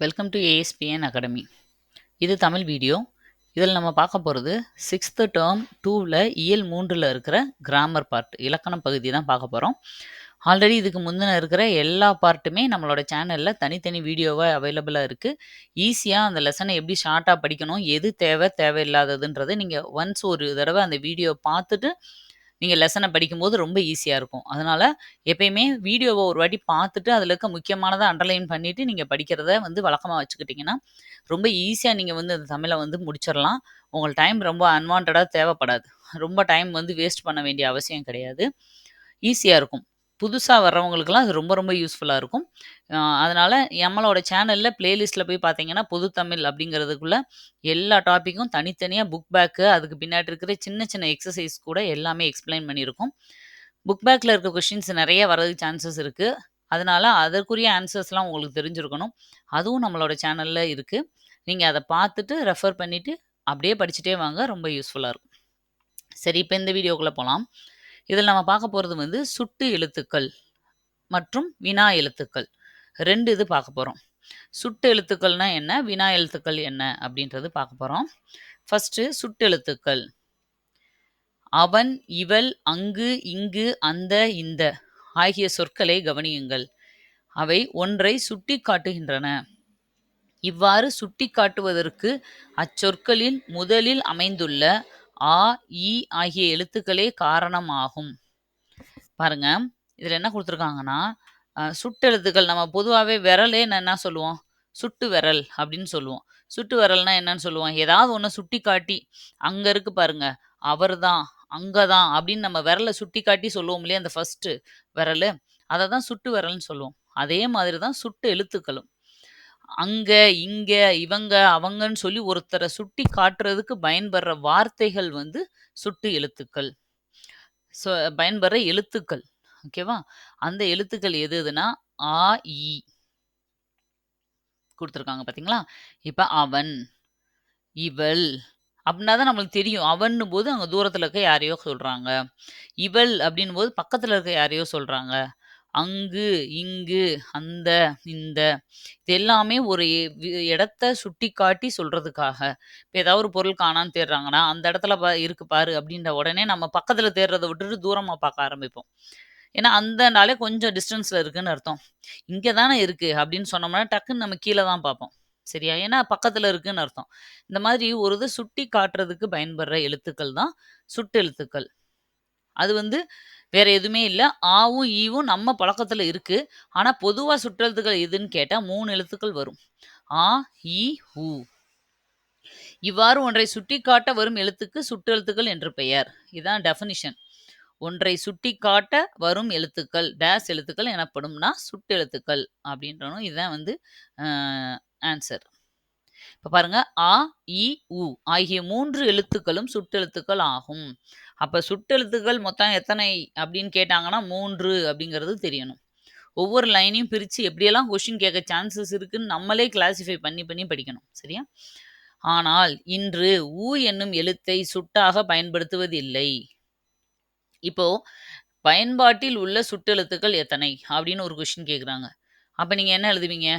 Welcome to ASPN academy இது Tamil video. இதில் நம்ம பார்க்க போகிறது சிக்ஸ்த்து டேர்ம் டூவில் இயல் மூன்றில் இருக்கிற கிராமர் பார்ட் இலக்கணம் பகுதி தான் பார்க்க போகிறோம் ஆல்ரெடி இதுக்கு முந்தின இருக்கிற எல்லா பார்ட்டுமே நம்மளோட சேனலில் தனித்தனி வீடியோவாக அவைலபிளாக இருக்குது ஈஸியாக அந்த லெசனை எப்படி ஷார்ட்டாக படிக்கணும் எது தேவை தேவையில்லாததுன்றது நீங்கள் ஒன்ஸ் ஒரு தடவை அந்த வீடியோ பார்த்துட்டு நீங்கள் லெசனை படிக்கும்போது ரொம்ப ஈஸியாக இருக்கும். அதனால் எப்பயுமே வீடியோவை ஒரு வாட்டி பார்த்துட்டு அதில் இருக்க முக்கியமானதை அண்டர்லைன் பண்ணிவிட்டு நீங்கள் படிக்கிறத வந்து வழக்கமாக வச்சுக்கிட்டிங்கன்னா ரொம்ப ஈஸியாக நீங்கள் வந்து அந்த தமிழை வந்து முடிச்சிடலாம் உங்கள் டைம் ரொம்ப அன்வான்டாக தேவைப்படாது. ரொம்ப டைம் வந்து வேஸ்ட் பண்ண வேண்டிய அவசியம் கிடையாது. ஈஸியாக இருக்கும். புதுசாக வர்றவங்களுக்குலாம் அது ரொம்ப ரொம்ப யூஸ்ஃபுல்லாக இருக்கும். அதனால் நம்மளோட சேனலில் ப்ளேலிஸ்ட்டில் போய் பார்த்தீங்கன்னா பொது தமிழ் அப்படிங்கிறதுக்குள்ள எல்லா டாப்பிக்கும் தனித்தனியாக புக் பேக்கு அதுக்கு பின்னாடி இருக்கிற சின்ன சின்ன எக்ஸசைஸ் கூட எல்லாமே எக்ஸ்பிளைன் பண்ணியிருக்கோம். புக் பேக்கில் இருக்க கொஷின்ஸ் நிறைய வரதுக்கு சான்சஸ் இருக்குது அதனால் அதற்குரிய ஆன்சர்ஸ்லாம் உங்களுக்கு தெரிஞ்சிருக்கணும். அதுவும் நம்மளோட சேனலில் இருக்குது நீங்கள் அதை பார்த்துட்டு ரெஃபர் பண்ணிவிட்டு அப்படியே படிச்சுட்டே வாங்க. ரொம்ப யூஸ்ஃபுல்லாக இருக்கும். சரி இப்போ இந்த வீடியோக்குள்ளே போகலாம். இதில் நம்ம பார்க்க போகிறது வந்து சுட்டு எழுத்துக்கள் மற்றும் வினா எழுத்துக்கள். ரெண்டு இது பார்க்க போகிறோம் சுட்டு எழுத்துக்கள்னா என்ன? வினா எழுத்துக்கள் என்ன? அப்படின்றது பார்க்க போகிறோம் ஃபஸ்ட்டு சுட்டெழுத்துக்கள் அவன் இவள் அங்கு இங்கு அந்த இந்த ஆகிய சொற்களை கவனியுங்கள். அவை ஒன்றை சுட்டி காட்டுகின்றன. இவ்வாறு சுட்டி காட்டுவதற்கு அச்சொற்களின் முதலில் அமைந்துள்ள ஆ இ ஆகிய எழுத்துக்களே காரணமாகும். பாருங்க இதில் என்ன கொடுத்துருக்காங்கன்னா சுட்டெழுத்துக்கள் நம்ம பொதுவாகவே விரலே என்ன சொல்லுவோம்? சுட்டு விரல் அப்படின்னு சொல்லுவோம். சுட்டு விரல்னா என்னன்னு சொல்லுவோம்? ஏதாவது ஒன்று சுட்டி காட்டி அங்கே இருக்கு பாருங்க அவர் தான் அங்கே தான் அப்படின்னு நம்ம விரலை சுட்டி காட்டி சொல்லுவோம் இல்லையா அந்த ஃபஸ்ட்டு விரல்? அதை தான் சுட்டு விரல்னு சொல்லுவோம். அதே மாதிரி தான் சுட்டு எழுத்துக்களும். அங்க இங்க இவங்க அவங்கன்னு சொல்லி ஒருத்தரை சுட்டி காட்டுறதுக்கு பயன்படுற வார்த்தைகள் வந்து சுட்டு எழுத்துக்கள். ஸோ பயன்படுற எழுத்துக்கள். ஓகேவா? அந்த எழுத்துக்கள் எது எதுனா ஆ இ. கொடுத்துருக்காங்க பார்த்தீங்களா இப்போ அவன் இவள் அப்படின்னா தான் நம்மளுக்கு தெரியும். அவன்னு போது அங்கே தூரத்தில் இருக்க யாரையோ சொல்கிறாங்க இவள் அப்படின் போது பக்கத்தில் இருக்க யாரையோ சொல்கிறாங்க அங்கு இங்கு அந்த இந்த. இது எல்லாமே ஒரு இடத்த சுட்டி காட்டி சொல்றதுக்காக. இப்போ ஏதாவது ஒரு பொருள் காணான்னு தேடுறாங்கன்னா அந்த இடத்துல பா இருக்கு பாரு அப்படின்ற உடனே நம்ம பக்கத்தில் தேடுறதை விட்டுட்டு தூரமாக பார்க்க ஆரம்பிப்போம். ஏன்னா அந்தனாலே கொஞ்சம் டிஸ்டன்ஸில் இருக்குன்னு அர்த்தம். இங்கே தானே இருக்குது அப்படின்னு சொன்னோம்னா டக்குன்னு நம்ம கீழே தான் பார்ப்போம். சரியா? ஏன்னா பக்கத்தில் இருக்குன்னு அர்த்தம். இந்த மாதிரி ஒரு இதை சுட்டி காட்டுறதுக்கு பயன்படுற எழுத்துக்கள் தான் சுட்டு எழுத்துக்கள் அது வந்து வேற எதுவுமே இல்லை. ஆவும் ஈவும் நம்ம பழக்கத்தில் இருக்கு. ஆனால் பொதுவாக சுற்றெழுத்துக்கள் எதுன்னு கேட்டால் மூணு எழுத்துக்கள் வரும். ஆ இ உ இவ்வாறு ஒன்றை சுட்டி காட்ட வரும் எழுத்துக்கு சுற்றெழுத்துக்கள் என்று பெயர். இதுதான் டெஃபினிஷன் ஒன்றை சுட்டி காட்ட வரும் எழுத்துக்கள் டேஸ் எழுத்துக்கள் எனப்படும்னா சுட்டெழுத்துக்கள் அப்படின்றனும் இதுதான் வந்து ஆன்சர் இப்போ பாருங்க ஆ இ உ ஆகிய மூன்று எழுத்துக்களும் சுட்டெழுத்துக்கள் ஆகும். அப்போ சுட்டெழுத்துக்கள் மொத்தம் எத்தனை அப்படின்னு கேட்டாங்கன்னா மூன்று அப்படிங்கிறது தெரியணும். ஒவ்வொரு லைனையும் பிரித்து எப்படியெல்லாம் கொஷின் கேட்க சான்சஸ் இருக்குன்னு நம்மளே கிளாசிஃபை பண்ணி பண்ணி படிக்கணும். சரியா? ஆனால் இன்று ஊ என்னும் எழுத்தை சுட்டாக பயன்படுத்துவதில்லை. இப்போ பயன்பாட்டில் உள்ள சுட்டெழுத்துக்கள் எத்தனை அப்படின்னு ஒரு கொஷின் கேட்குறாங்க அப்போ நீங்கள் என்ன எழுதுவீங்க?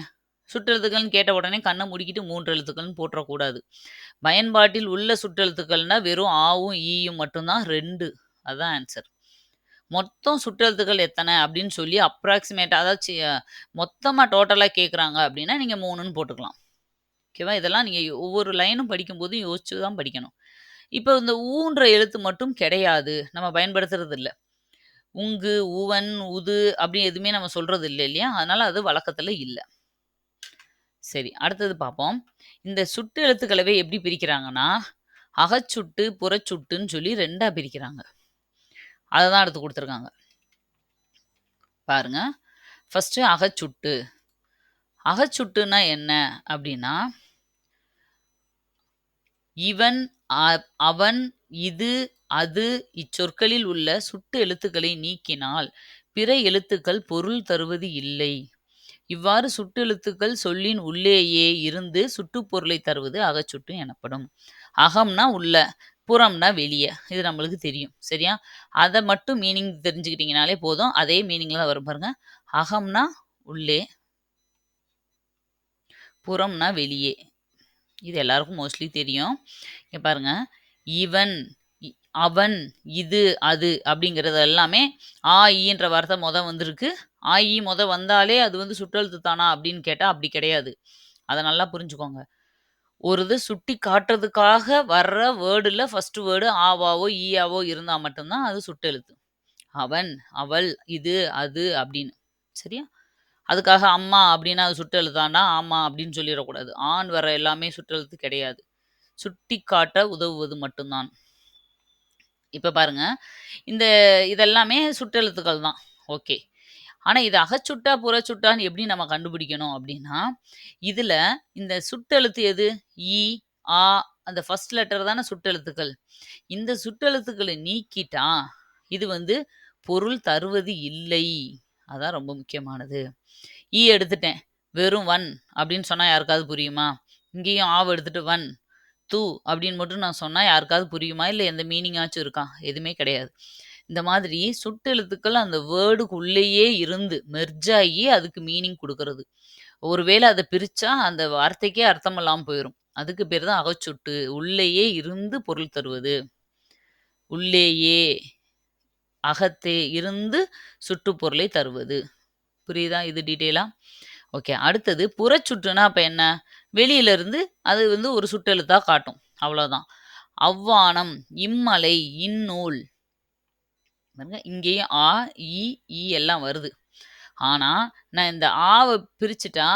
சுற்றெழுத்துக்கள்னு கேட்ட உடனே கண்ணை முடிக்கிட்டு மூன்று எழுத்துக்கள்னு போட்டுறக்கூடாது பயன்பாட்டில் உள்ள சுற்றெழுத்துக்கள்னா வெறும் ஆவும் ஈயும் மட்டும்தான் ரெண்டு. அதுதான் ஆன்சர் மொத்தம் சுற்றெழுத்துக்கள் எத்தனை அப்படின்னு சொல்லி அப்ராக்சிமேட்டாக அதாவது மொத்தமாக டோட்டலாக கேட்குறாங்க அப்படின்னா நீங்கள் மூணுன்னு போட்டுக்கலாம். ஓகேவா இதெல்லாம் நீங்கள் ஒவ்வொரு லைனும் படிக்கும்போதும் யோசிச்சு தான் படிக்கணும். இப்போ இந்த ஊன்ற எழுத்து மட்டும் கிடையாது. நம்ம பயன்படுத்துறது இல்லை உங்கு உவன் உது அப்படி எதுவுமே நம்ம சொல்கிறது இல்லை இல்லையா? அதனால் அது வழக்கத்தில் இல்லை. சரி அடுத்தது பார்ப்போம். இந்த சுட்டு எழுத்துக்களவே எப்படி பிரிக்கிறாங்கன்னா அகச்சுட்டு புறச்சுட்டுன்னு சொல்லி ரெண்டாக பிரிக்கிறாங்க. அதை தான் எடுத்து கொடுத்துருக்காங்க. பாருங்க. ஃபஸ்ட்டு அகச்சுட்டு. அகச்சுட்டுனா என்ன? அப்படின்னா இவன் அவன் இது அது இச்சொற்களில் உள்ள சுட்டு எழுத்துக்களை நீக்கினால் பிற எழுத்துக்கள் பொருள் தருவது இல்லை. இவ்வாறு சுட்டெழுத்துக்கள் சொல்லின் உள்ளேயே இருந்து சுட்டுப்பொருளை தருவது அகச்சுட்டு எனப்படும் அகம்னா உள்ள புறம்னா வெளியே இது நம்மளுக்கு தெரியும் சரியா அதை மட்டும் மீனிங் தெரிஞ்சுக்கிட்டீங்கனாலே போதும் அதே மீனிங்ல தான் வரும் பாருங்க அகம்னா உள்ளே புறம்னா வெளியே. இது எல்லாருக்கும் மோஸ்ட்லி தெரியும். இங்க பாருங்க. இவன், அவன், இது, அது அப்படிங்கிறது எல்லாமே ஆ, ஈன்ற வார்த்தை மொத வந்திருக்கு. ஆ, ஈ மொத வந்தாலே அது வந்து சுட்டெழுத்து தானா அப்படின்னு கேட்டால் அப்படி கிடையாது. அதை நல்லா புரிஞ்சுக்கோங்க. ஒரு இது சுட்டி காட்டுறதுக்காக வர்ற வேர்டில் ஃபஸ்ட்டு வேர்டு ஆவாவோ, ஈயாவோ இருந்தால் மட்டும்தான் அது சுட்டெழுத்து. அவன், அவள், இது, அது அப்படின்னு. சரியா? அதுக்காக அம்மா அப்படின்னா அது சுட்டெழுத்தானா ஆமா அப்படின்னு சொல்லிடக்கூடாது ஆண் வர எல்லாமே சுட்டெழுத்து கிடையாது. சுட்டிக்காட்ட உதவுவது மட்டும்தான் இப்போ பாருங்க. இந்த இதெல்லாமே சுட்டெழுத்துக்கள் தான். ஓகே. ஆனால் இது அகச்சுட்டா, புறச்சுட்டான்னு எப்படி நம்ம கண்டுபிடிக்கணும் அப்படின்னா, இதில் இந்த சுட்டெழுத்து எது? இ, ஆ அந்த ஃபர்ஸ்ட் லெட்டர் தானே சுட்டெழுத்துக்கள். இந்த சுட்டெழுத்துக்களை நீக்கிட்டா, இது வந்து பொருள் தருவது இல்லை. அதான் ரொம்ப முக்கியமானது. ஈ எடுத்துட்டேன். வெறும் வன் அப்படின்னு சொன்னால் யாருக்காவது புரியுமா? இங்கேயும் ஆவு எடுத்துட்டு வன், து அப்படின்னு மட்டும் நான் சொன்னால் யாருக்காவது புரியுமா? இல்லை எந்த மீனிங்காச்சும் இருக்கா? எதுவுமே கிடையாது. இந்த மாதிரி சுட்டெழுத்துக்கள் அந்த வேர்டுக்குள்ளேயே இருந்து மெர்ஜ் ஆகி அதுக்கு மீனிங் கொடுக்கறது ஒருவேளை அதை பிரித்தா அந்த வார்த்தைக்கே அர்த்தம் இல்லாமல் போயிடும் அதுக்கு பேர் தான் அகச்சுட்டு. உள்ளேயே இருந்து பொருள் தருவது. உள்ளேயே, அகத்தே இருந்து சுட்டுப் பொருளை தருவது. புரியுதா? இது டீட்டெயிலாக ஓகே. அடுத்தது புறச்சுற்றுனா அப்போ என்ன? வெளியிலேருந்து அது வந்து ஒரு சுட்டெழுத்தாக காட்டும். அவ்வளோதான். அவ்வானம், இம்மலை, இந்நூல். இங்கேயும் ஆ, இ, ஈ எல்லாம் வருது. ஆனால் நான் இந்த ஆவை பிரிச்சுட்டா,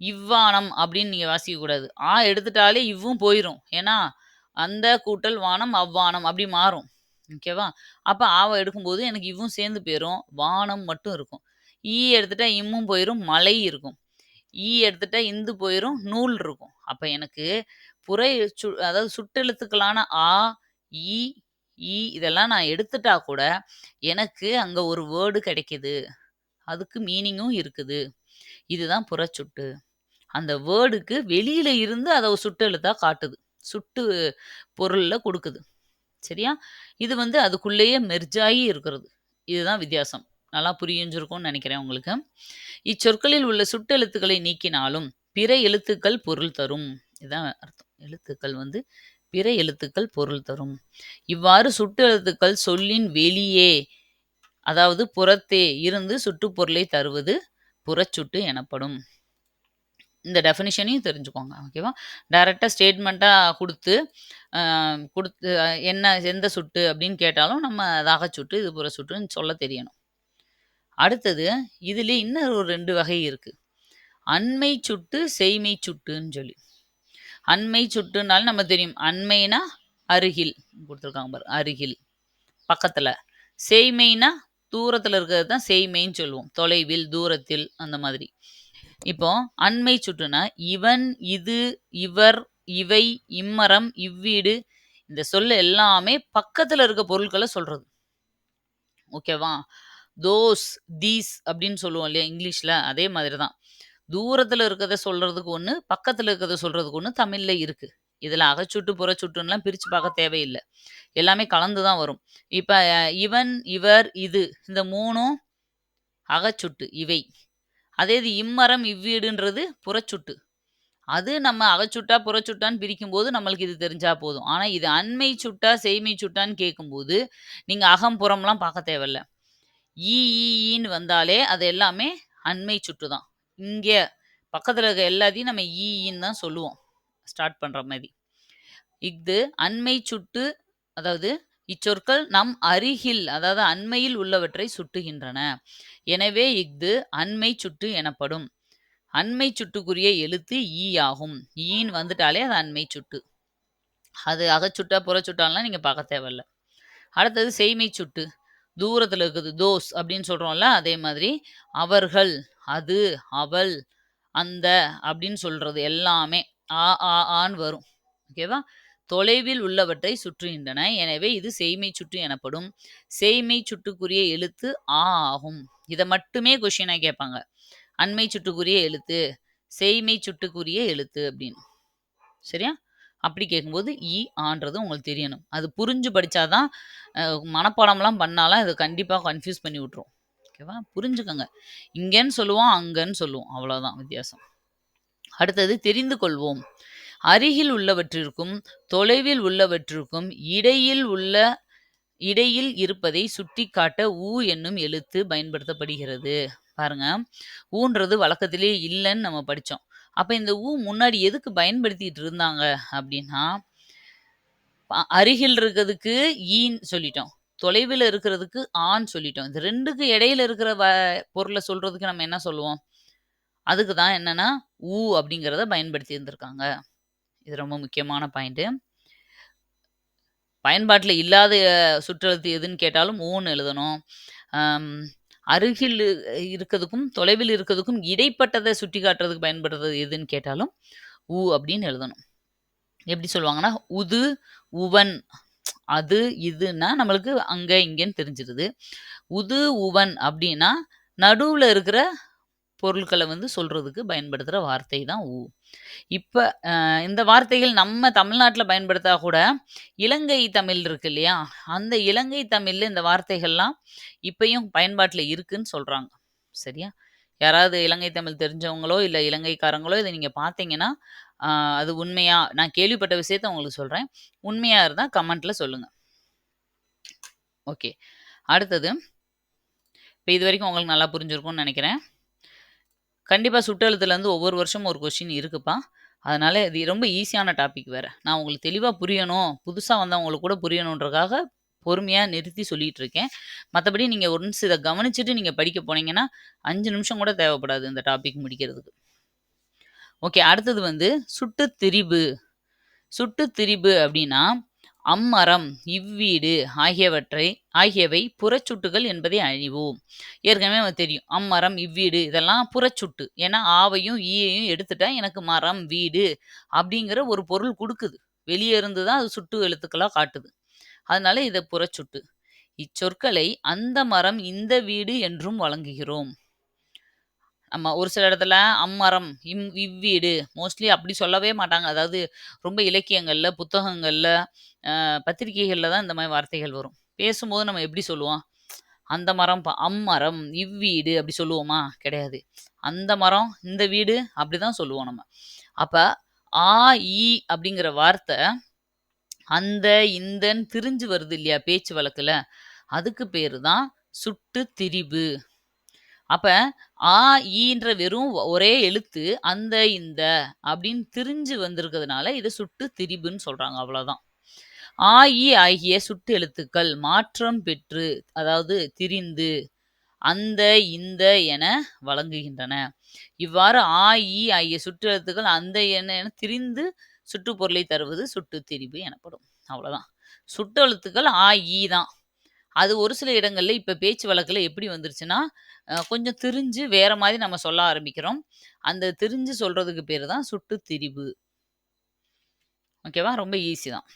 இவ்வானம் அப்படின்னு நீங்கள் வாசிக்கக்கூடாது. ஆ எடுத்துட்டாலே இவ்வும் போயிடும் ஏன்னா, அந்த கூட்டல் வானம், அவ்வானம் அப்படி மாறும். ஓகேவா? அப்போ ஆவை எடுக்கும்போது எனக்கு இவ்வும் சேர்ந்து போயிடும் வானம் மட்டும் இருக்கும். ஈ எடுத்துட்டா இம்மும் போயிரும். மலை இருக்கும். ஈ எடுத்துட்டா இந்து போயிரும். நூல் இருக்கும். அப்போ எனக்கு புறை சு அதாவது சுட்டெழுத்துக்களான ஆ, இ, ஈ இதெல்லாம் நான் எடுத்துட்டா கூட, எனக்கு அங்கே ஒரு வேர்டு கிடைக்குது. அதுக்கு மீனிங்கும் இருக்குது. இதுதான் புறச்சுட்டு. அந்த வேர்டுக்கு வெளியில இருந்து அதை ஒரு சுட்டெழுத்தா காட்டுது. சுட்டு பொருளில் கொடுக்குது சரியா? இது வந்து அதுக்குள்ளேயே மெர்ஜாகி இருக்கிறது. இதுதான் வித்தியாசம். நல்லா புரியுஞ்சிருக்கும்னு நினைக்கிறேன் உங்களுக்கு. இச்சொற்களில் உள்ள சுட்டெழுத்துக்களை நீக்கினாலும், பிற எழுத்துக்கள் பொருள் தரும். இதான் அர்த்தம். எழுத்துக்கள் வந்து பிற எழுத்துக்கள் பொருள் தரும். இவ்வாறு சுட்டெழுத்துக்கள் சொல்லின் வெளியே, அதாவது புறத்தே இருந்து சுட்டுப்பொருளை தருவது புறச்சுட்டு எனப்படும். இந்த டெஃபினிஷனையும் தெரிஞ்சுக்கோங்க. ஓகேவா? டைரெக்டாக ஸ்டேட்மெண்ட்டாக கொடுத்து கொடுத்து என்ன எந்த சுட்டு அப்படின்னு கேட்டாலும் நம்ம அது அகச்சுட்டு, இது புறச்சுட்டுன்னு சொல்ல தெரியணும். அடுத்தது, இதில் இன்னும் ஒரு ரெண்டு வகை இருக்குது அண்மை சுட்டு, செய்மை சுட்டுன்னு சொல்லி. அண்மை சுட்டுனாலும் நம்ம தெரியும். அண்மைனா அருகில் கொடுத்துருக்காங்க பாரு. அருகில், பக்கத்தில் செய்மைனா தூரத்தில் இருக்கிறது தான் செய்மைன்னு சொல்லுவோம். தொலைவில், தூரத்தில் அந்த மாதிரி. இப்போ அண்மை சுட்டுனா, இவன், இது, இவர், இவை, இம்மரம், இவ்வீடு இந்த சொல் எல்லாமே பக்கத்தில் இருக்க பொருட்களை சொல்றது. ஓகேவா? தோஸ், தீஸ் அப்படின்னு சொல்லுவோம் இல்லையா? இங்கிலீஷில் அதே மாதிரி தான். தூரத்தில் இருக்கிறத சொல்கிறதுக்கு ஒன்று பக்கத்தில் இருக்கிறத சொல்கிறதுக்கு ஒன்று தமிழில் இருக்குது இதில் அகச்சுட்டு, புறச்சுட்டுன்னுலாம் பிரித்து பார்க்க தேவையில்லை எல்லாமே கலந்து தான் வரும். இப்போ இவன், இவர், இது இந்த மூணும் அகச்சுட்டு இவை. அதே இது இம்மரம், இவ்வீடுன்றது புறச்சுட்டு. அது நம்ம அகச்சுட்டா, புறச்சுட்டான்னு பிரிக்கும்போது நம்மளுக்கு இது தெரிஞ்சா போதும். ஆனால் இது அண்மை சுட்டா, செய்மை சுட்டான்னு கேட்கும்போது, நீங்கள் அகம், புறம்லாம் பார்க்க தேவையில்ல. ஈ, ஈன்னு வந்தாலே அது எல்லாமே அண்மை சுட்டு தான். இங்கே பக்கத்தில் இருக்க எல்லாத்தையும் நம்ம ஈஇன்னு ஈன்னு தான் சொல்லுவோம். ஸ்டார்ட் பண்ணுற மாதிரி இஃது அண்மை சுட்டு அதாவது இச்சொற்கள் நம் அருகில் அதாவது அண்மையில் உள்ளவற்றை சுட்டுகின்றன. எனவே இஃது அண்மை சுட்டு எனப்படும். அண்மை சுட்டுக்குரிய எழுத்து ஈ ஆகும். ஈன்னு வந்துட்டாலே அது அண்மை சுட்டு. அது அகச்சுட்டா, புறச்சுட்டாலாம் நீங்கள் பார்க்க தேவையில்ல. அடுத்தது செய்மை சுட்டு. தூரத்தில் இருக்குது. தோஸ் அப்படின்னு சொல்கிறோம்ல அதே மாதிரி அவர்கள், அது, அவள், அந்த அப்படின்னு சொல்கிறது எல்லாமே ஆ, ஆ, ஆன்னு வரும். ஓகேவா? தொலைவில் உள்ளவற்றை சுற்றுகின்றன. எனவே இது செய்மை சுற்று எனப்படும். செய்மை சுட்டுக்குரிய எழுத்து ஆ ஆகும். இதை மட்டுமே கொஷினாக கேட்பாங்க. அண்மை சுட்டுக்குரிய எழுத்து, செய்மை சுட்டுக்குரிய எழுத்து அப்படின்னு. சரியா? அப்படி கேட்கும்போது இ, ஆன்றது உங்களுக்கு தெரியணும். அது புரிஞ்சு படித்தாதான் மனப்பாடம்லாம் பண்ணாலும் அது கண்டிப்பாக கன்ஃப்யூஸ் பண்ணி விட்ரும் ஓகேவா? புரிஞ்சுக்கோங்க இங்கேன்னு சொல்லுவோம், அங்கேன்னு சொல்லுவோம். அவ்வளோதான் வித்தியாசம். அடுத்தது தெரிந்து கொள்வோம் அருகில் உள்ளவற்றிற்கும் தொலைவில் உள்ளவற்றிற்கும் இடையில் உள்ள இடையில் இருப்பதை சுட்டிக்காட்ட ஊ என்னும் எழுத்து பயன்படுத்தப்படுகிறது பாருங்க ஊன்றது வழக்கத்திலே இல்லைன்னு நம்ம படித்தோம் அப்போ இந்த ஊ முன்னாடி எதுக்கு பயன்படுத்திட்டு இருந்தாங்க அப்படின்னா அருகில் இருக்கிறதுக்கு ஈன்னு சொல்லிட்டோம். தொலைவில் இருக்கிறதுக்கு ஆன்னு சொல்லிட்டோம். இந்த ரெண்டுக்கு இடையில இருக்கிற வ பொருளை சொல்றதுக்கு நம்ம என்ன சொல்லுவோம்? அதுக்கு தான் என்னன்னா ஊ அப்படிங்கிறத பயன்படுத்தி இருந்திருக்காங்க. இது ரொம்ப முக்கியமான பாயிண்ட்டு பயன்பாட்டில் இல்லாத அஹ், சுற்றெழுத்து எதுன்னு கேட்டாலும் ஊன்னு எழுதணும். அருகில் இருக்கிறதுக்கும் தொலைவில் இருக்கிறதுக்கும் இடைப்பட்டதை சுட்டி காட்டுறதுக்கு பயன்படுறது எதுன்னு கேட்டாலும் உ அப்படின்னு எழுதணும். எப்படி சொல்லுவாங்கன்னா உது உவன் அது இதுன்னா நம்மளுக்கு அங்கே இங்கேன்னு தெரிஞ்சிருது. உது உவன் அப்படின்னா நடுவில் இருக்கிற பொருட்களை வந்து சொல்கிறதுக்கு பயன்படுத்துகிற வார்த்தை தான் ஊ. இப்போ இந்த வார்த்தைகள் நம்ம தமிழ்நாட்டில் பயன்படுத்தா கூட இலங்கை தமிழ் இருக்கு இல்லையா? அந்த இலங்கை தமிழில் இந்த வார்த்தைகள்லாம் இப்பயும் பயன்பாட்டில் இருக்குன்னு சொல்கிறாங்க சரியா? யாராவது இலங்கை தமிழ் தெரிஞ்சவங்களோ இல்லை இலங்கைக்காரங்களோ இதை நீங்கள் பார்த்தீங்கன்னா அது உண்மையாக நான் கேள்விப்பட்ட விஷயத்த உங்களுக்கு சொல்கிறேன் உண்மையாக இருந்தால் கமெண்ட்டில் சொல்லுங்கள் ஓகே. அடுத்தது இப்போ இது வரைக்கும் உங்களுக்கு நல்லா புரிஞ்சிருக்கும்னு நினைக்கிறேன். கண்டிப்பாக சுற்றெழுத்துலேருந்து ஒவ்வொரு வருஷமும் ஒரு கொஷின் இருக்குப்பா. அதனால் இது ரொம்ப ஈஸியான டாபிக் வேறு. நான் உங்களுக்கு தெளிவாக புரியணும். புதுசாக வந்தவங்களுக்கு கூட புரியணுன்றக்காக பொறுமையாக நிறுத்தி சொல்லிகிட்டு இருக்கேன். மற்றபடி நீங்கள் ஒன்ஸ் இதை கவனிச்சுட்டு நீங்கள் படிக்க போனீங்கன்னா அஞ்சு நிமிஷம் கூட தேவைப்படாது இந்த டாபிக் முடிக்கிறதுக்கு. ஓகே அடுத்தது வந்து சுட்டு திரிபு. சுட்டு திரிபு அப்படின்னா அம்மரம் இவ்வீடு ஆகியவற்றை ஆகியவை புறச்சுட்டுகள் என்பதை அழிவோம். ஏற்கனவே நமக்கு தெரியும். அம்மரம் இவ்வீடு இதெல்லாம் புறச்சுட்டு. ஏன்னா ஆவையும் ஈயையும் எடுத்துட்டா எனக்கு மரம் வீடு அப்படிங்கிற ஒரு பொருள் கொடுக்குது. வெளியே இருந்து தான் அது சுட்டு எழுத்துக்களாக காட்டுது. அதனால இதை புறச்சுட்டு. இச்சொற்களை அந்த மரம் இந்த வீடு என்றும் வழங்குகிறோம். நம்ம ஒரு சில இடத்துல அம்மரம் இம் இவ்வீடு மோஸ்ட்லி அப்படி சொல்லவே மாட்டாங்க. அதாவது ரொம்ப இலக்கியங்களில் புத்தகங்களில் பத்திரிகைகளில் தான் இந்த மாதிரி வார்த்தைகள் வரும். பேசும்போது நம்ம எப்படி சொல்லுவோம்? அந்த மரம் அம்மரம் இவ்வீடு அப்படி சொல்லுவோமா? கிடையாது. அந்த மரம் இந்த வீடு அப்படிதான் சொல்லுவோம் நம்ம. அப்போ ஆ ஈ அப்படிங்கிற வார்த்தை அந்த இந்தன்னு திரிஞ்சு வருது இல்லையா பேச்சு வழக்கில்? அதுக்கு பேர் தான் சுட்டு திரிபு. அப்போ ஆ ஈன்ற வெறும் ஒரே எழுத்து அந்த இந்த அப்படின்னு திரிஞ்சு வந்திருக்கிறதுனால இதை சுட்டு திரிபுன்னு சொல்கிறாங்க அவ்வளோதான் ஆ ஆகிய சுட்டு எழுத்துக்கள் மாற்றம் பெற்று அதாவது திரிந்து அந்த இந்த என வழங்குகின்றன. இவ்வாறு ஆ ஆகிய சுட்டு எழுத்துக்கள் அந்த என என திரிந்து சுட்டுப்பொருளை தருவது சுட்டு திரிவு எனப்படும். அவ்வளோதான் சுட்டு எழுத்துக்கள் ஆ ஈ தான். அது ஒரு சில இடங்களில் இப்போ பேச்சு வழக்கில் எப்படி வந்துருச்சுன்னா கொஞ்சம் திரிஞ்சு வேற மாதிரி நம்ம சொல்ல ஆரம்பிக்கிறோம். அந்த திரிஞ்சு சொல்றதுக்கு பேர் தான் சுட்டு திரிவு ஓகேவா? ரொம்ப ஈஸி தான்.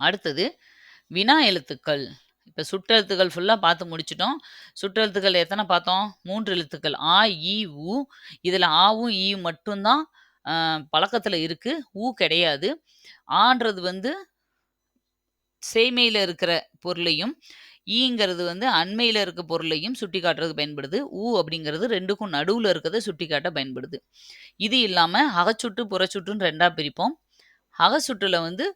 அடுத்தது வினா எழுத்துக்கள். இப்போ சுட்டெழுத்துக்கள் ஃபுல்லாக பார்த்து முடிச்சிட்டோம். சுற்றெழுத்துக்கள் எத்தனை பார்த்தோம்? மூன்று எழுத்துக்கள். ஆ இ உ. இதில் ஆவும் ஈ மட்டும்தான் பழக்கத்தில் இருக்குது ஊ கிடையாது. ஆன்றது வந்து சேமையில் இருக்கிற பொருளையும் ஈங்கிறது வந்து அண்மையில் இருக்க பொருளையும் சுட்டி காட்டுறதுக்கு பயன்படுது. ஊ அப்படிங்கிறது ரெண்டுக்கும் நடுவில் இருக்கிறத சுட்டி காட்ட பயன்படுது. இது இல்லாமல் அகச்சுட்டு புறச்சுட்டுன்னு ரெண்டாக பிரிப்போம். அகச்சுட்டில் வந்து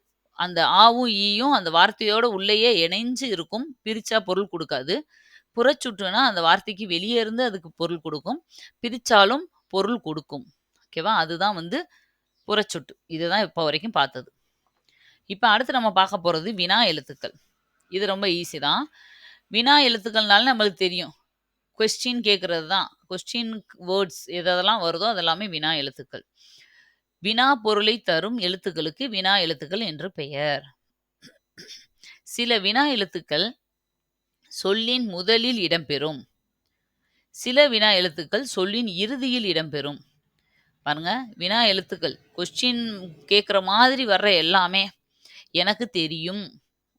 அந்த ஆவும் ஈயும் அந்த வார்த்தையோட உள்ளேயே இணைஞ்சு இருக்கும். பிரிச்சா பொருள் கொடுக்காது. புறச்சுட்டுனா அந்த வார்த்தைக்கு வெளியே இருந்து அதுக்கு பொருள் கொடுக்கும். பிரிச்சாலும் பொருள் கொடுக்கும். ஓகேவா அதுதான் வந்து புறச்சுட்டு. இதுதான் இப்போ வரைக்கும் பார்த்தது. இப்போ அடுத்து நம்ம பார்க்க போகிறது வினா எழுத்துக்கள். இது ரொம்ப ஈஸி தான். வினா எழுத்துக்கள்னால நம்மளுக்கு தெரியும். கொஸ்டின் கேட்கறது தான் கொஸ்டின் வேர்ட்ஸ் எதெல்லாம் வருதோ அதெல்லாமே வினா எழுத்துக்கள். வினா பொருளை தரும் எழுத்துக்களுக்கு வினா எழுத்துக்கள் என்று பெயர். சில வினா எழுத்துக்கள் சொல்லின் முதலில் இடம்பெறும். சில வினா எழுத்துக்கள் சொல்லின் இறுதியில் இடம்பெறும். பாருங்க வினா எழுத்துக்கள் கொஸ்டின் கேட்குற மாதிரி வர்ற எல்லாமே எனக்கு தெரியும்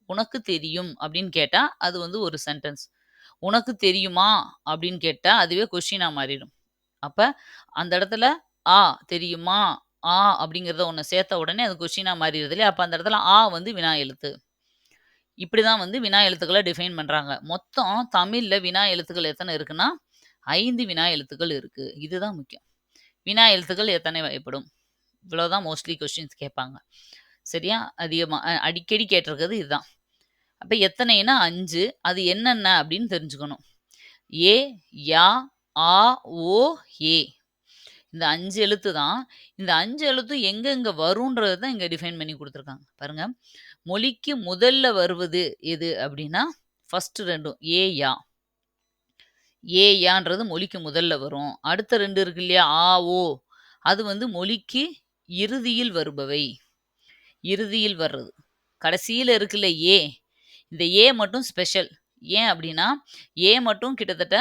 உனக்கு தெரியும் அப்படின்னு கேட்டால் அது வந்து ஒரு சென்டென்ஸ் உனக்கு தெரியுமா அப்படின்னு கேட்டால் அதுவே கொஸ்டினாக மாறிடும். அப்போ அந்த இடத்துல ஆ தெரியுமா? ஆ அப்படிங்கிறத ஒன்று சேர்த்த உடனே அது கொஷினாக மாறிடுது இல்லையா? அப்போ அந்த இடத்துல ஆ வந்து வினா எழுத்து. இப்படி தான் வந்து வினா எழுத்துக்களை டிஃபைன் பண்ணுறாங்க மொத்தம் தமிழில் வினா எழுத்துக்கள் எத்தனை இருக்குன்னா ஐந்து வினா எழுத்துக்கள் இருக்குது இதுதான் முக்கியம். வினா எழுத்துக்கள் எத்தனை வகைப்படும்? இவ்வளோதான் மோஸ்ட்லி கொஸ்டின்ஸ் கேட்பாங்க. சரியா? அதிகமாக அடிக்கடி கேட்டிருக்கிறது இதுதான். அப்போ எத்தனைனா அஞ்சு. அது என்னென்ன அப்படின்னு தெரிஞ்சுக்கணும். ஏ யா ஆ ஓ ஏ. இந்த அஞ்சு எழுத்து தான். இந்த அஞ்சு எழுத்தும் எங்கெங்கே வரும்ன்றது தான் இங்கே டிஃபைன் பண்ணி கொடுத்துருக்காங்க. பாருங்கள் மொழிக்கு முதல்ல வருவது எது அப்படின்னா ஃபஸ்ட்டு ரெண்டும் ஏ யா. ஏ யான்றது மொழிக்கு முதல்ல வரும். அடுத்த ரெண்டு இருக்கு இல்லையா? ஆ ஓ. அது வந்து மொழிக்கு இறுதியில் வருபவை. இறுதியில் வர்றது. கடைசியில் இருக்குல்ல ஏ. இந்த ஏ மட்டும் ஸ்பெஷல் ஏன் அப்படின்னா ஏ மட்டும் கிட்டத்தட்ட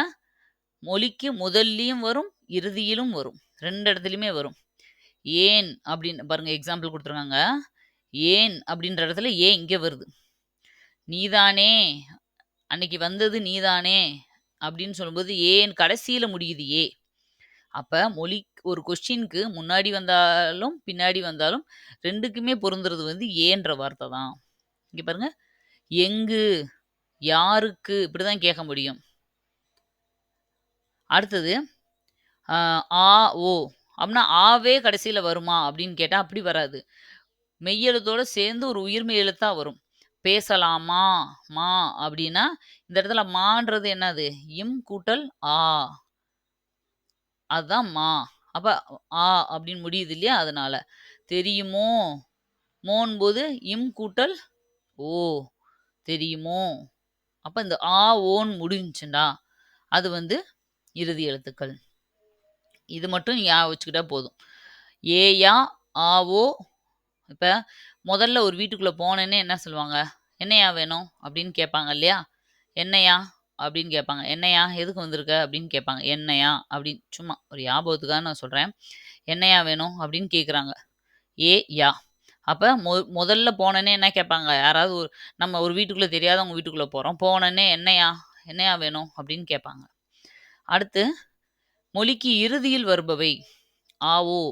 மொழிக்கு முதல்லையும் வரும் இறுதியிலும் வரும். ரெண்டு இடத்துலையுமே வரும். ஏன் அப்படின்னு பாருங்கள் எக்ஸாம்பிள் கொடுத்துருக்காங்க. ஏன் அப்படின்ற இடத்துல ஏன் இங்கே வருது. நீதானே அன்னைக்கு வந்தது நீதானே அப்படின்னு சொல்லும்போது ஏன் கடைசியில் முடியுது ஏ. அப்போ மொழி ஒரு கொஸ்டினுக்கு முன்னாடி வந்தாலும் பின்னாடி வந்தாலும் ரெண்டுக்குமே பொருந்துறது வந்து ஏன்ற வார்த்தை தான். இங்கே பாருங்க. எங்கு யாருக்கு இப்படி தான் கேட்க முடியும். அடுத்தது ஆ ஓ அப்படின்னா ஆவே கடைசியில் வருமா அப்படின்னு கேட்டால் அப்படி வராது. மெய்யெழுத்தோடு சேர்ந்து ஒரு உயிர்மெய் எழுத்தாக வரும். பேசலாமா மா அப்படின்னா இந்த இடத்துல மான்றது என்னது? இம் கூட்டல் ஆ. அதுதான் மா. அப்போ ஆ அப்படின்னு முடியுது இல்லையா அதனால. தெரியுமோ? மோன் போது இம் கூட்டல் ஓ. தெரியுமோ? அப்போ இந்த ஆ ஓன் முடிஞ்சுண்டா அது வந்து இறுதி எழுத்துக்கள். இது மட்டும் ஞாபகம் வச்சுக்கிட்டா போதும். ஏயா ஆவோ இப்போ முதல்ல ஒரு வீட்டுக்குள்ளே போனேன்னே என்ன சொல்லுவாங்க? என்னையா வேணும்? அப்படின்னு கேட்பாங்க இல்லையா? என்னையா அப்படின்னு கேட்பாங்க. என்னையா எதுக்கு வந்திருக்க? அப்படின்னு கேட்பாங்க. என்னையா அப்படின்னு சும்மா ஒரு ஞாபகத்துக்காக நான் சொல்கிறேன் என்னையா வேணும்? அப்படின்னு கேட்குறாங்க. ஏ யா அப்போ மொ முதல்ல போனேன்னே என்ன கேட்பாங்க? யாராவது ஒரு நம்ம ஒரு வீட்டுக்குள்ளே தெரியாதவங்க வீட்டுக்குள்ளே போகிறோம் போனேன்னே என்னையா என்னையா வேணும்? அப்படின்னு கேட்பாங்க. அடுத்து மொழிக்கு இறுதியில் வருபவை. ஆவோ.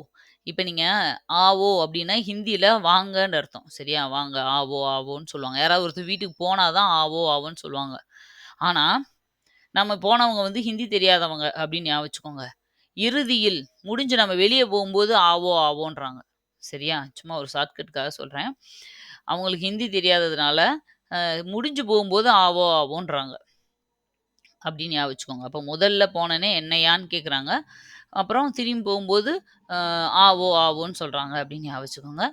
இப்போ நீங்கள் ஆவோ அப்படின்னா ஹிந்தியில் வாங்கன்னு அர்த்தம். சரியா? வாங்க ஆவோ ஆவோன்னு சொல்லுவாங்க. யாராவது ஒருத்தர் வீட்டுக்கு போனால் தான் ஆவோ ஆவோன்னு சொல்லுவாங்க. ஆனால் நம்ம போனவங்க வந்து ஹிந்தி தெரியாதவங்க அப்படின்னு ஞாபகம் வச்சுக்கோங்க. இறுதியில் முடிஞ்சு நம்ம வெளியே போகும்போது ஆவோ ஆவோன்றாங்க. சரியா? சும்மா ஒரு ஷார்ட்கட்டுக்காக சொல்கிறேன் அவங்களுக்கு ஹிந்தி தெரியாததுனால முடிஞ்சு போகும்போது ஆவோ ஆவோன்றாங்க. அப்படின்னு ஞாபகம் வச்சுக்கோங்க. அப்போ முதல்ல போனனே என்னையான்னு கேட்குறாங்க அப்புறம் திரும்பி போகும்போது ஆவோ ஆவோன்னு சொல்கிறாங்க அப்படின்னு ஞாபகம் வச்சுக்கோங்க.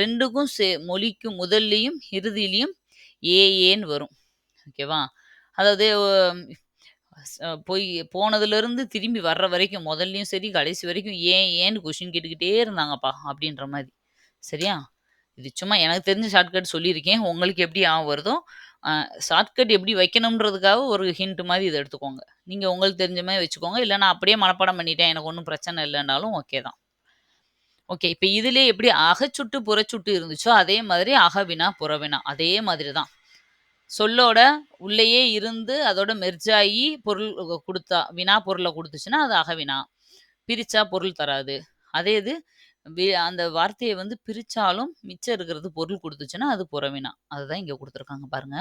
ரெண்டுக்கும் சே மொழிக்கும் முதல்லையும் இறுதியிலையும் ஏ ஏன்னு வரும். ஓகேவா அதாவது போய் போனதுலேருந்து திரும்பி வர்ற வரைக்கும் முதல்லையும் சரி கடைசி வரைக்கும் ஏன் ஏன்னு கொஷின் கேட்டுக்கிட்டே இருந்தாங்கப்பா அப்படின்ற மாதிரி. சரியா? இது சும்மா எனக்கு தெரிஞ்ச ஷார்ட்கட் சொல்லியிருக்கேன். உங்களுக்கு எப்படி ஆகும் வருதோ ஷார்ட்கட் எப்படி வைக்கணுன்றதுக்காக ஒரு ஹிண்ட் மாதிரி இதை எடுத்துக்கோங்க. நீங்கள் உங்களுக்கு தெரிஞ்ச மாதிரி வச்சுக்கோங்க. இல்லை நான் அப்படியே மனப்பாடம் பண்ணிட்டேன். எனக்கு ஒன்றும் பிரச்சனை இல்லைன்னாலும் ஓகே தான். ஓகே இப்போ இதிலே எப்படி அகச்சுட்டு புறச்சுட்டு இருந்துச்சோ அதே மாதிரி அகவினா புறவினா அதே மாதிரி தான். சொல்லோட உள்ளேயே இருந்து அதோட மெர்ஜாயி பொருள் கொடுத்தா வினா பொருளை கொடுத்துச்சுன்னா அது அகவினா. பிரிச்சா பொருள் தராது. அதே இது அந்த வார்த்தையை வந்து பிரிச்சாலும் மிச்சம் இருக்கிறது பொருள் கொடுத்துச்சுன்னா அது புறவினா. அதுதான் இங்க கொடுத்துருக்காங்க பாருங்க.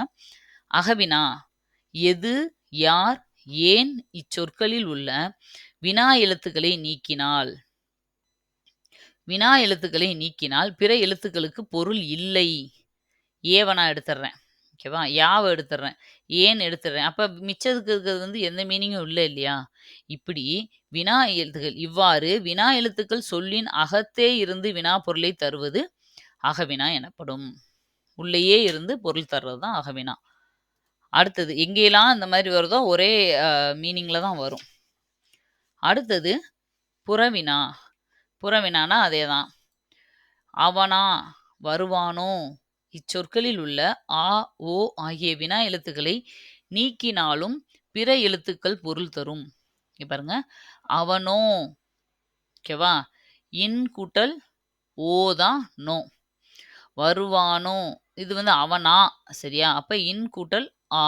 அகவினா எது யார் ஏன் இச்சொற்களில் உள்ள வினா எழுத்துக்களை நீக்கினால்? வினா எழுத்துக்களை நீக்கினால் பிற எழுத்துக்களுக்கு பொருள் இல்லை. ஏவனா எடுத்துடுறேன் ஓகேவா யாவை எடுத்துடுறேன் ஏன் எடுத்துடுறேன் அப்போ மிச்சத்துக்கு இருக்கிறது வந்து எந்த மீனிங்கும் இல்லை இல்லையா? இப்படி வினா எழுத்துக்கள் இவ்வாறு வினா எழுத்துக்கள் சொல்லின் அகத்தே இருந்து வினா பொருளை தருவது அகவினா எனப்படும். உள்ளேயே இருந்து பொருள் தர்றது தான் அகவினா அடுத்தது எங்கேயெல்லாம் இந்த மாதிரி வருதோ ஒரே மீனிங்கில் தான் வரும். அடுத்தது புறவினா. புறவினானா அதே தான் அவனா வருவானோ இச்சொற்களில் உள்ள ஆ ஓ ஆகிய வினா எழுத்துக்களை நீக்கினாலும் பிற எழுத்துக்கள் பொருள் தரும். பாருங்க. அவனோ ஓகேவா இன் கூட்டல் ஓ தான் நோ. வருவானோ இது வந்து அவனா சரியா? அப்போ இன் கூட்டல் ஆ.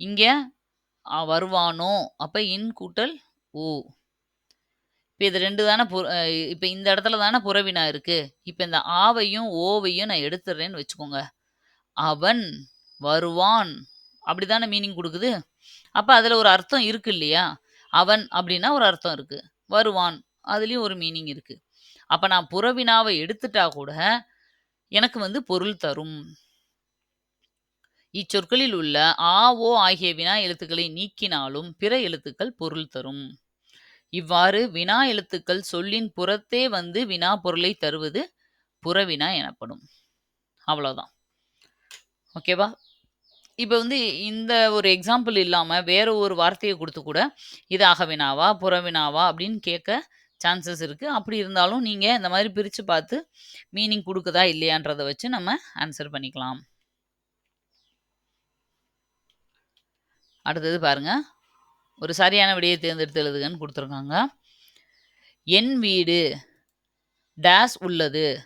இங்கே வருவானோ அப்போ இன் கூட்டல் ஓ. இப்போ இது ரெண்டு தானே புற இப்போ இந்த இடத்துல தானே புறவினா இருக்கு. இப்போ இந்த ஆவையும் ஓவையும் நான் எடுத்துடுறேன்னு வச்சுக்கோங்க. அவன் வருவான். அப்படி தானே மீனிங் கொடுக்குது? அப்போ அதில் ஒரு அர்த்தம் இருக்கு இல்லையா? அவன் அப்படின்னா ஒரு அர்த்தம் இருக்குது வருவான். அதுலேயும் ஒரு மீனிங் இருக்குது அப்போ நான் புறவினாவை எடுத்துட்டா கூட, எனக்கு வந்து பொருள் தரும். இச்சொற்களில் உள்ள ஆ, ஓ ஆகிய வினா எழுத்துக்களை நீக்கினாலும் பிற எழுத்துக்கள் பொருள் தரும். இவ்வாறு வினா எழுத்துக்கள் சொல்லின் புறத்தே வந்து வினா பொருளை தருவது புறவினா எனப்படும். அவ்வளோதான். ஓகேவா? இப்போ வந்து இந்த ஒரு எக்ஸாம்பிள் இல்லாமல் வேற ஒரு வார்த்தையை கொடுத்து கூட, இது அகவினாவா, புறவினாவா அப்படின்னு கேட்க சான்சஸ் இருக்குது அப்படி இருந்தாலும் நீங்கள் இந்த மாதிரி பிரித்து பார்த்து மீனிங் கொடுக்குதா இல்லையான்றதை வச்சு நம்ம ஆன்சர் பண்ணிக்கலாம். அடுத்தது பாருங்கள் ஒரு சரியான விடையை தேர்ந்தெடுத்து எழுதுகன்னு கொடுத்துருக்காங்க என் வீடு டேஸ் உள்ளது.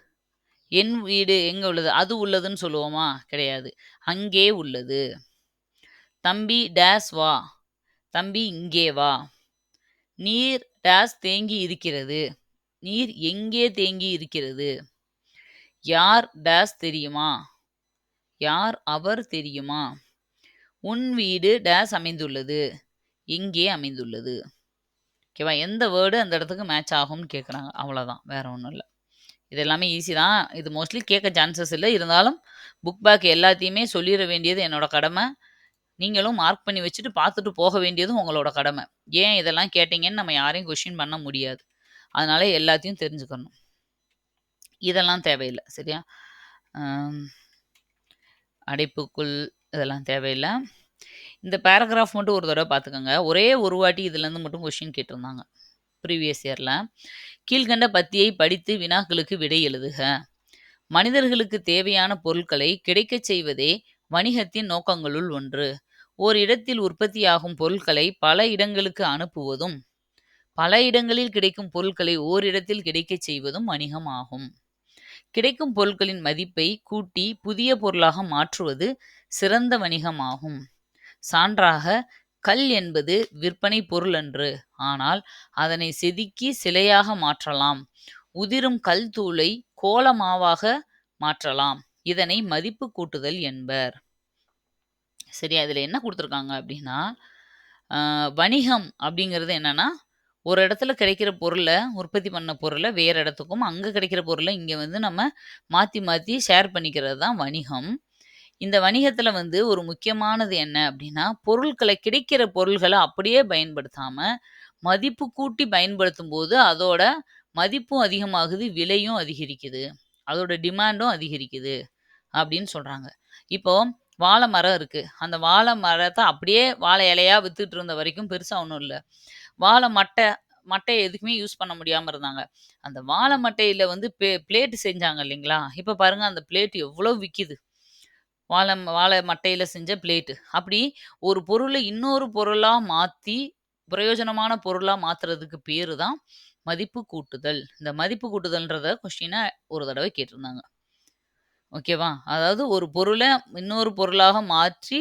என் வீடு எங்கே உள்ளது? அது உள்ளதுன்னு சொல்லுவோமா? கிடையாது. அங்கே உள்ளது. தம்பி டேஸ் வா. தம்பி இங்கே வா. நீர் டேஸ் தேங்கி இருக்கிறது. நீர் எங்கே தேங்கி இருக்கிறது? யார் டேஸ் தெரியுமா? யார் அவர் தெரியுமா? உன் வீடு டேஸ் அமைந்துள்ளது. இங்கே அமைந்துள்ளது? ஓகேவா? எந்த வேர்டு அந்த இடத்துக்கு மேட்ச் ஆகும்னு கேட்குறாங்க. அவ்வளோதான். வேற ஒன்றும் இல்லை இது எல்லாமே ஈஸி தான். இது மோஸ்ட்லி கேட்க சான்சஸ் இல்லை இருந்தாலும் புக் பேக் எல்லாத்தையுமே சொல்லிட வேண்டியது என்னோட கடமை. நீங்களும் மார்க் பண்ணி வச்சுட்டு பார்த்துட்டு போக வேண்டியதும் உங்களோட கடமை. ஏன் இதெல்லாம் கேட்டீங்கன்னு நம்ம யாரையும் கொஷின் பண்ண முடியாது. அதனால எல்லாத்தையும் தெரிஞ்சுக்கணும். இதெல்லாம் தேவையில்லை சரியா? அடைப்புக்குள் இதெல்லாம் தேவையில்லை இந்த பேராகிராஃப் மட்டும் ஒரு தடவை பார்த்துக்கோங்க ஒரே ஒரு வாட்டி இதுலேருந்து மட்டும் கொஷின் கேட்டிருந்தாங்க. ப்ரீவியஸ் இயரில் கீழ்க்கண்ட பத்தியை படித்து வினாக்களுக்கு விடை எழுதுக. மனிதர்களுக்கு தேவையான பொருட்களை கிடைக்கச் செய்வதே வணிகத்தின் நோக்கங்களுள் ஒன்று. ஓர் இடத்தில் உற்பத்தியாகும் பொருட்களை பல இடங்களுக்கு அனுப்புவதும், பல இடங்களில் கிடைக்கும் பொருட்களை ஓரிடத்தில் கிடைக்கச் செய்வதும் வணிகம் ஆகும். கிடைக்கும் பொருட்களின் மதிப்பை கூட்டி புதிய பொருளாக மாற்றுவது சிறந்த வணிகமாகும். சான்றாக, கல் என்பது விற்பனை பொருளன்று. ஆனால் அதனை செதுக்கி சிலையாக மாற்றலாம். உதிரும் கல் தூளை கோலமாவாக மாற்றலாம். இதனை மதிப்பு கூட்டுதல் என்பர். சரியா? அதில் என்ன கொடுத்துருக்காங்க அப்படின்னா, வணிகம் அப்படிங்கிறது என்னென்னா ஒரு இடத்துல கிடைக்கிற பொருளை உற்பத்தி பண்ண பொருளை வேறு இடத்துக்கும், அங்கே கிடைக்கிற பொருளை இங்கே வந்து நம்ம மாற்றி மாற்றி ஷேர் பண்ணிக்கிறது தான் வணிகம். இந்த வணிகத்துல வந்து ஒரு முக்கியமானது என்ன அப்படின்னா, பொருட்களை கிடைக்கிற பொருள்கள அப்படியே பயன்படுத்தாம, மதிப்பு கூட்டி பயன்படுத்தும்போது அதோட மதிப்பும் அதிகமாகுது, விலையும் அதிகரிக்குது. அதோட டிமாண்டும் அதிகரிக்குது அப்படின்னு சொல்றாங்க. இப்போ வாழை மரம் இருக்கு. அந்த வாழை மரத்த அப்படியே வாழை இலையா வித்துட்டு இருந்த வரைக்கும் பெருசா ஒண்ணும் இல்ல. வாழை மட்டை மட்டைய எதுக்குமே யூஸ் பண்ண முடியாம இருந்தாங்க. அந்த வாழை மட்டையில வந்து பே பிளேட் செஞ்சாங்க இல்லைங்களா? இப்ப பாருங்க அந்த பிளேட் எவ்வளோ விக்கிது. வாழை வாழை மட்டையில் செஞ்ச பிளேட்டு. அப்படி ஒரு பொருளை இன்னொரு பொருளாக மாற்றி பிரயோஜனமான பொருளாக மாற்றுறதுக்கு பேர் தான் மதிப்பு கூட்டுதல். இந்த மதிப்பு கூட்டுதல்ன்றத கொஸ்டினை ஒரு தடவை கேட்டிருந்தாங்க. ஓகேவா? அதாவது ஒரு பொருளை இன்னொரு பொருளாக மாற்றி,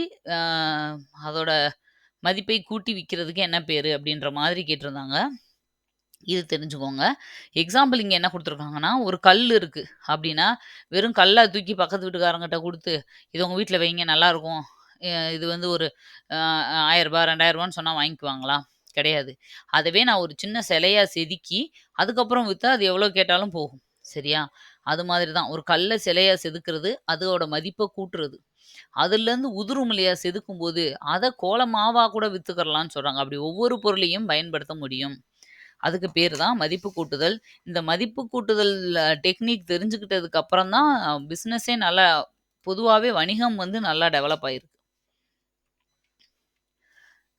அதோட மதிப்பை கூட்டி விற்கிறதுக்கு என்ன பேர் அப்படின்ற மாதிரி கேட்டிருந்தாங்க. இது தெரிஞ்சுக்கோங்க. எக்ஸாம்பிள் இங்கே என்ன கொடுத்துருக்காங்கன்னா ஒரு கல் இருக்குது அப்படின்னா, வெறும் கல்லை தூக்கி பக்கத்து வீட்டுக்காரங்கிட்ட கொடுத்து இது உங்கள் வீட்டில் வைங்க நல்லாயிருக்கும் இது வந்து ஒரு ஆயிரரூபா ரெண்டாயிரரூபான்னு சொன்னால் வாங்கிக்குவாங்களா? கிடையாது. அதவே நான் ஒரு சின்ன சிலையாக செதுக்கி, அதுக்கப்புறம் விற்று அது எவ்வளோ கேட்டாலும் போகும். சரியா? அது மாதிரி தான். ஒரு கல்லை சிலையாக செதுக்குறது, அதோட மதிப்பை கூட்டுறது. அதுலேருந்து உதிருமலையாக செதுக்கும் செதுக்கும்போது, அதை கோலமாவாக கூட வித்துக்கிறலாம்னு சொல்கிறாங்க அப்படி ஒவ்வொரு பொருளையும் பயன்படுத்த முடியும். அதுக்கு பேர் தான் மதிப்பு கூட்டுதல். இந்த மதிப்பு கூட்டுதல் டெக்னிக் தெரிஞ்சுக்கிட்டதுக்கு அப்புறம் தான் பிஸ்னஸே நல்லா பொதுவாகவே வணிகம் வந்து நல்லா டெவலப் ஆயிருக்கு.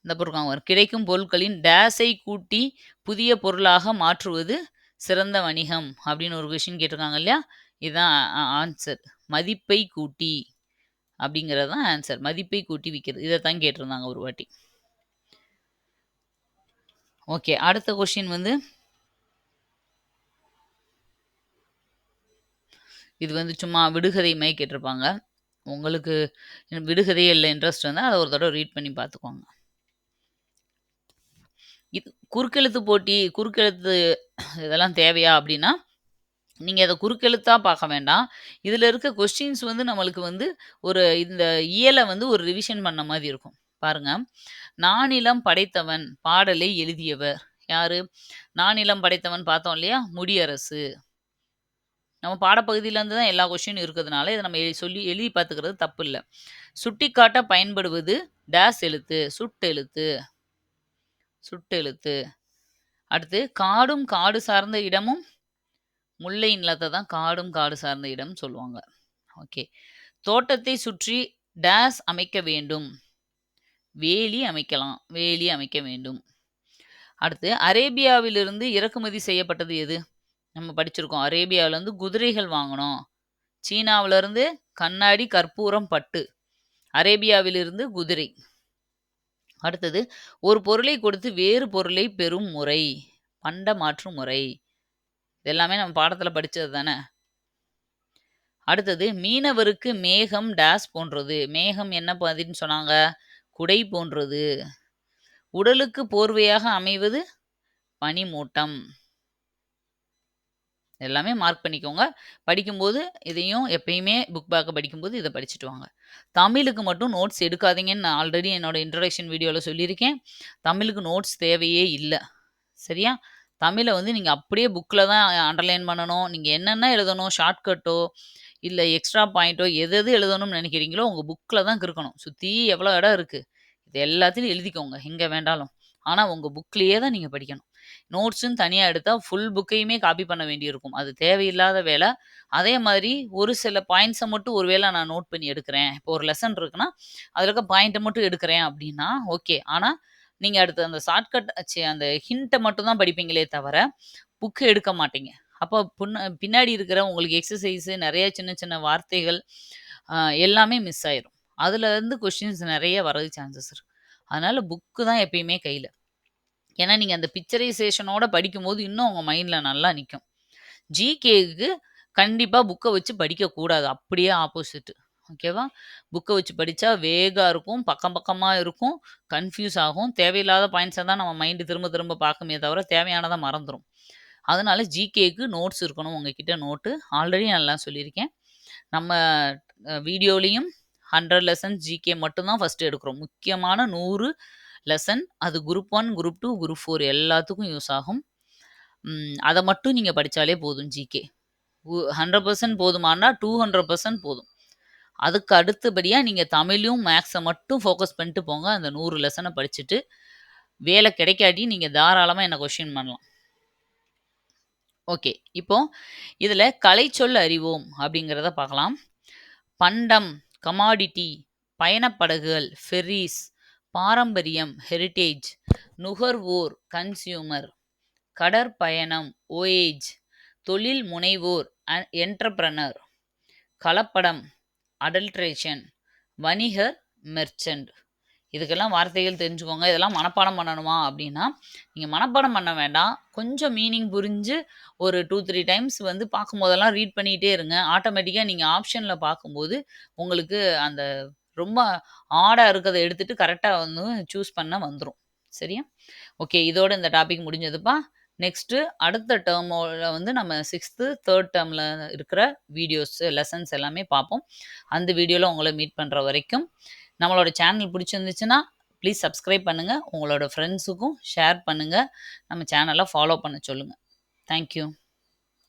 இந்த போட்டிருக்காங்க கிடைக்கும் பொருட்களின் டேஸை கூட்டி புதிய பொருளாக மாற்றுவது சிறந்த வணிகம் அப்படின்னு ஒரு கொஷின் கேட்டிருக்காங்க இல்லையா? இதுதான் ஆன்சர். மதிப்பை கூட்டி அப்படிங்கிறது தான் ஆன்சர். மதிப்பை கூட்டி விற்கிறது இதை தான் கேட்டிருந்தாங்க ஒரு வாட்டி. ஓகே. அடுத்த கொஷின் வந்து இது வந்து சும்மா விடுகதை மை கேட்டிருப்பாங்க. உங்களுக்கு விடுகதையில இன்ட்ரெஸ்ட் வந்தால் அதை ஒரு தடவை ரீட் பண்ணி பார்த்துக்கோங்க. இது குறுக்கெழுத்து போட்டி, குறுக்கெழுத்து இதெல்லாம் தேவையா அப்படின்னா, நீங்க அதை குறுக்கெழுத்தா பார்க்க வேண்டாம். இதுல இருக்க கொஸ்டின்ஸ் வந்து நம்மளுக்கு வந்து ஒரு இந்த இயல வந்து ஒரு ரிவிஷன் பண்ண மாதிரி இருக்கும். பாருங்க. "நானிலம் படைத்தவன் பாடலை எழுதியவர்" யாரு? நானிலம் படைத்தவன் பார்த்தோம் இல்லையா? முடியரசு. நம்ம பாடப்பகுதியிலேருந்து தான் எல்லா கொஷினும் இருக்கிறதுனால இதை நம்ம எழு சொல்லி எழுதி பார்த்துக்கிறது தப்பு இல்லை. சுட்டிக்காட்ட பயன்படுவது டேஸ் எழுத்து சுட்டெழுத்து சுட்டெழுத்து அடுத்து காடும் காடு சார்ந்த இடமும் முல்லை நிலத்தை தான் காடும் காடு சார்ந்த இடம் சொல்லுவாங்க. ஓகே. தோட்டத்தை சுற்றி டேஸ் அமைக்க வேண்டும். வேலி அமைக்கலாம் வேலி அமைக்க வேண்டும். அடுத்து அரேபியாவிலிருந்து இறக்குமதி செய்யப்பட்டது எது? நம்ம படிச்சிருக்கோம். அரேபியாவிலேருந்து குதிரைகள் வாங்கினோம் சீனாவிலேருந்து கண்ணாடி கற்பூரம் பட்டு. அரேபியாவிலிருந்து குதிரை. அடுத்தது ஒரு பொருளை கொடுத்து வேறு பொருளை பெறும் முறை. பண்ட மாற்று முறை. இதெல்லாமே நம்ம பாடத்தில் படித்தது தானே? அடுத்தது மீனவருக்கு மேகம் டேஸ் போன்றது. மேகம் என்ன பதின்னு சொன்னாங்க? குடை போன்றது. உடலுக்கு போர்வையாக அமைவது பனிமூட்டம். எல்லாமே மார்க் பண்ணிக்கோங்க. படிக்கும்போது இதையும் எப்பயுமே புக் பேக்கை படிக்கும்போது இதை படிச்சுட்டு வாங்க. தமிழுக்கு மட்டும் நோட்ஸ் எடுக்காதீங்கன்னு நான் ஆல்ரெடி என்னோடய இன்ட்ரடக்ஷன் வீடியோவில் சொல்லியிருக்கேன். தமிழுக்கு நோட்ஸ் தேவையே இல்லை. சரியா? தமிழை வந்து நீங்கள் அப்படியே புக்கில் தான் அண்டர்லைன் பண்ணணும். நீங்கள் என்னென்ன எழுதணும் ஷார்ட்கட்டோ இல்லை எக்ஸ்ட்ரா பாயிண்ட்டோ எது எது எழுதணும்னு நினைக்கிறீங்களோ உங்கள் புக்கில் தான் இருக்கணும் சுற்றி எவ்வளோ இடம் இருக்குது இது எல்லாத்தையும் எழுதிக்கோங்க எங்கே வேண்டாலும். ஆனால் உங்கள் புக்லேயே தான் நீங்கள் படிக்கணும். நோட்ஸுன்னு தனியாக எடுத்தால் ஃபுல் புக்கையுமே காப்பி பண்ண வேண்டியிருக்கும். அது தேவையில்லாத வேலை. அதே மாதிரி ஒரு சில பாயிண்ட்ஸை மட்டும் ஒரு வேளை நான் நோட் பண்ணி எடுக்கிறேன். இப்போ ஒரு லெசன் இருக்குன்னா அதில் இருக்க பாயிண்ட்டை மட்டும் எடுக்கிறேன் அப்படின்னா ஓகே ஆனால் நீங்கள் அடுத்து அந்த ஷார்ட்கட் அந்த ஹிண்ட்டை மட்டும் தான் படிப்பீங்களே தவிர புக்கு எடுக்க மாட்டீங்க. அப்போ புண்ண பின்னாடி இருக்கிற உங்களுக்கு எக்ஸசைஸு நிறைய சின்ன சின்ன வார்த்தைகள் எல்லாமே மிஸ் ஆயிரும். அதுலேருந்து கொஷின்ஸ் நிறைய வரது சான்சஸ் இருக்கு. அதனால புக்கு தான் எப்பயுமே கையில். ஏன்னா நீங்கள் அந்த பிக்சரைசேஷனோட படிக்கும்போது இன்னும் உங்கள் மைண்டில் நல்லா நிற்கும் ஜிகேக்கு கண்டிப்பாக புக்கை வச்சு படிக்கக்கூடாது அப்படியே ஆப்போசிட்டு ஓகேவா புக்கை வச்சு படித்தா வேகாக இருக்கும் பக்கம் பக்கமாக இருக்கும் கன்ஃபியூஸ் ஆகும். தேவையில்லாத பாயிண்ட்ஸை தான் நம்ம மைண்டு திரும்ப திரும்ப பார்க்குமே தவிர தேவையானதை மறந்துடும் அதனால ஜிகேக்கு நோட்ஸ் இருக்கணும் உங்ககிட்ட நோட்டு. ஆல்ரெடி நல்லா சொல்லியிருக்கேன். நம்ம வீடியோலையும் ஹண்ட்ரட் லெசன் ஜிகே மட்டும்தான் ஃபஸ்ட்டு எடுக்கிறோம். முக்கியமான நூறு லெசன் அது group one group two group four எல்லாத்துக்கும் யூஸ் ஆகும். அதை மட்டும் நீங்கள் படித்தாலே போதும் ஜிகே. ஹண்ட்ரட் பர்சன்ட் போதுமானா டூ ஹண்ட்ரட் பர்சன்ட் போதும். அதுக்கு அடுத்தபடியாக நீங்கள் தமிழும் மேக்ஸை மட்டும் ஃபோக்கஸ் பண்ணிட்டு போங்க. அந்த நூறு லெசனை படிச்சுட்டு வேலை கிடைக்காட்டி நீங்கள் தாராளமாக என்ன கொஷின் பண்ணலாம். ஓகே. இப்போ இதில் கலைச்சொல் அறிவோம் அப்படிங்கிறத பார்க்கலாம் பண்டம் கமாடிட்டி பயணப்படகுகள் ஃபெர்ரிஸ் பாரம்பரியம் ஹெரிட்டேஜ் நுகர்வோர் கன்சியூமர் கடற்பயணம் ஓஏஜ் தொழில் முனைவோர் என்டர்பிரனர் கலப்படம் அடல்ட்ரேஷன் வணிகர் மெர்ச்சன்ட் இதுக்கெல்லாம் வார்த்தைகள் தெரிஞ்சுக்கோங்க. இதெல்லாம் மனப்பாடம் பண்ணணுமா அப்படின்னா நீங்கள் மனப்பாடம் பண்ண வேண்டாம். கொஞ்சம் மீனிங் புரிஞ்சு ஒரு டூ த்ரீ டைம்ஸ் வந்து பார்க்கும்போதெல்லாம் ரீட் பண்ணிகிட்டே இருங்க. ஆட்டோமேட்டிக்காக நீங்கள் ஆப்ஷனில் பார்க்கும்போது உங்களுக்கு அந்த ரொம்ப ஆடாக இருக்கிறத எடுத்துகிட்டு கரெக்டாக வந்து சூஸ் பண்ண வந்துடும் சரியா? ஓகே இதோட இந்த டாபிக் முடிஞ்சதுப்பா. நெக்ஸ்ட்டு அடுத்த டேர்மோட வந்து நம்ம சிக்ஸ்த்து தேர்ட் டேர்மில் இருக்கிற வீடியோஸ் லெசன்ஸ் எல்லாமே பார்ப்போம். அந்த வீடியோவில் உங்களை மீட் பண்ணுற வரைக்கும். நம்மளோட சேனல் பிடிச்சிருந்துச்சுன்னா ப்ளீஸ் சப்ஸ்கிரைப் பண்ணுங்கள் உங்களோட ஃப்ரெண்ட்ஸுக்கும் ஷேர் பண்ணுங்கள் நம்ம சேனலை ஃபாலோ பண்ண சொல்லுங்கள் தேங்க்யூ